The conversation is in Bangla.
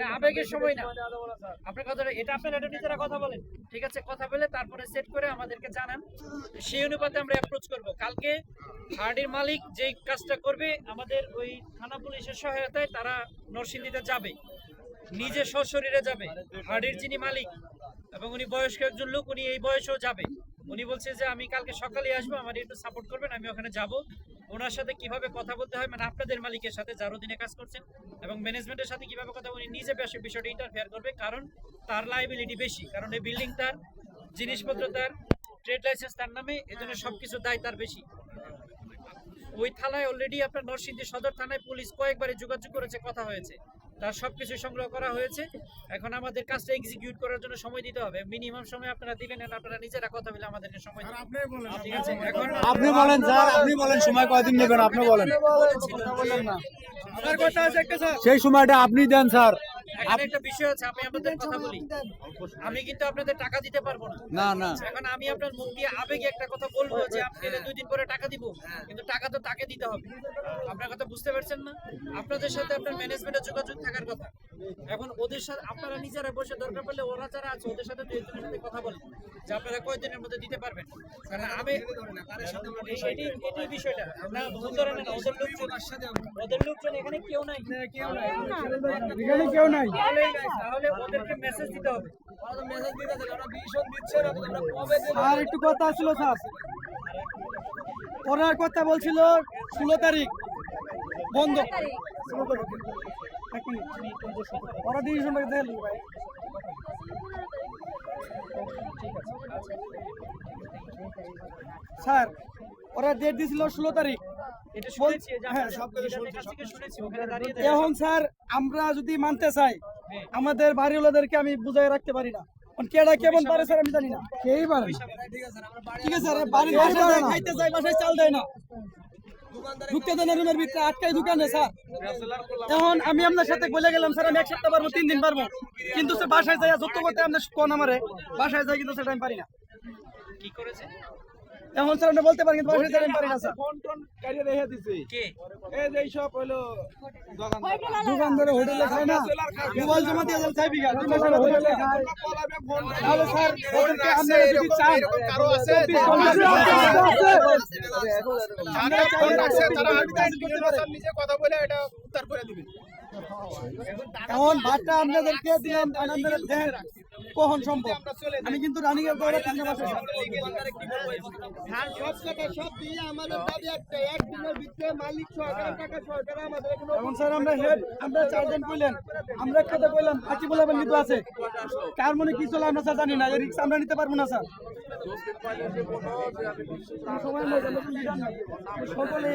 মানে আবেগের সময় না। আপনার কথাটা এটা আপনার এটা নিজেরা কথা বলেন। ঠিক আছে কথা বলে তারপরে সেট করে আমাদেরকে জানান। সেই অনুপাতে আমরা অ্যাপ্রোচ করব। কালকে হার্ডির মালিক কাজটা করবে আমাদের ওই থানা পুলিশের সহায়তায় তারা নরসিংদীতে যাবে। নিজে সশরীরে যাবে হার্ডির যিনি মালিক এবং উনি বয়স্ক একজন লোক উনি এই বয়সেও যাবে। উনি বলছে যে আমি কালকে সকালে আসব আমার একটু সাপোর্ট করবেন আমি ওখানে যাব। ওনার সাথে কীভাবে কথা বলতে হয়? মানে আপনাদের মালিকের সাথে যার অধীনে কাজ করছেন এবং ম্যানেজমেন্টের সাথে কীভাবে কথা উনি নিজে বেশি বিষয়টা ইন্টারফেয়ার করবে, কারণ তার লাইবিলিটি বেশি। কারণ এই বিল্ডিং তার জিনিসপত্র, তার ট্রেড লাইসেন্স তার নামে, এজন্য সবকিছু দায় তার বেশি। ওই থানায় অলরেডি আপনার নরসিংদী সদর থানায় পুলিশ কয়েকবারই যোগাযোগ করেছে, কথা হয়েছে। তার সবকিছু সংগ্রহ করা হয়েছে। এখন আমাদের কাজটা এক্সিকিউট করার জন্য সময় দিতে হবে। মিনিমাম সময় আপনারা দিবেন and আপনারা নিজেরা কথা বলে আমাদেরকে সময় দিবেন। ঠিক আছে? এখন আপনি বলেন স্যার আপনি বলেন সময় কয়দিন নেবেন আপনি বলেন। আমার কথা আছে একটা স্যার সেই সময়টা আপনি দেন স্যার। এখানে একটা বিষয় আছে আমি আপনাদের কথা বলি। আমি কিন্তু আপনাদের টাকা দিতে পারব না। না না। এখন আমি আপনার মুখ দিয়ে আবেগে একটা কথা বলব যে আপনি দুই দিন পরে টাকা দিব কিন্তু টাকা তো তাকে দিতে হবে। আপনার কথা বুঝতে পারছেন না? আপনাদের সাথে আপনার ম্যানেজমেন্টের যোগাযোগ থাকার কথা। এখন ওদের সাথে আপনারা নিজেরা বসে দরকার পড়লে ওরা যারা আছে ওদের সাথে দুই একজনের সাথে কথা বলেন। যে আপনারা কয়েকদিনের মধ্যে দিতে পারবেন? কারণ আমি এটি এটি বিষয়টা। না ভুল ধরে না ওদের লোকজন ওদের লোকজন এখানে কেউ নাই। কেউ নাই এখানে কেউ নাই। তাহলে তাহলে ওদেরকে মেসেজ দিতে হবে। আর একটু কথা ছিল স্যার। ওরা কথা বলছিল ষোলো তারিখ। বন্ধ। তারিখ। ওরা ডিসিশন ভাই স্যার ওরা ডেট দিয়েছিল ষোলো তারিক যে হ্যাঁ, এখন স্যার আমরা যদি মানতে চাই আমাদের বাড়িওয়ালাদেরকে আমি বুঝাই রাখতে পারি না। কেডা কেমন পারে স্যার আমি জানি না। কেই পারে ঠিক আছে স্যার বাড়ির বাসায় খাইতে চাই বাসায় চাল দেয় না। ঢুকতে রুমের ভিতরে আটকাই দোকানে স্যার। এখন আমি আপনার সাথে বলে গেলাম স্যার আমি এক সপ্তাহ পারব তিন দিন পারব। কিন্তু সে বাসায় যাই যত করতে আপনার কোন আমারে বাসায় যাই কিন্তু সেটা আমি পারি না। কি করেছে? এখন স্যার আপনি বলতে পারেন কিন্তু বাসায় পারি না স্যার কে দোকান ধরে হোটেলে খায় না মোবাইল জমা দিয়ে যান চাই বিঘা দুই মাসের হোটেলে খায় তাহলে স্যার আপনারা যদি চান কারও আছে? যারা ফোন আছে, তারা পারে। নিজে কথা বলে এটা উত্তর করে দিবেন এখন ভাতটা আপনাদেরকে দিলাম আপনাদের দেন কখন সম্ভব? আমি কিন্তু রানিং এর পরে তিনটা মাসে সব সব দিয়ে আমাদের দাবি একটা একদিনের ভিতরে এখানে স্যার আমরা হেড আমরা চারজন কইলেন আমরা এক কথা কইলাম বাকি বলাবেন কিন্তু আছে। কার মনে কি চলে আমরা স্যার জানি না এই রিক্স আমরা নিতে পারব না স্যার। সকলে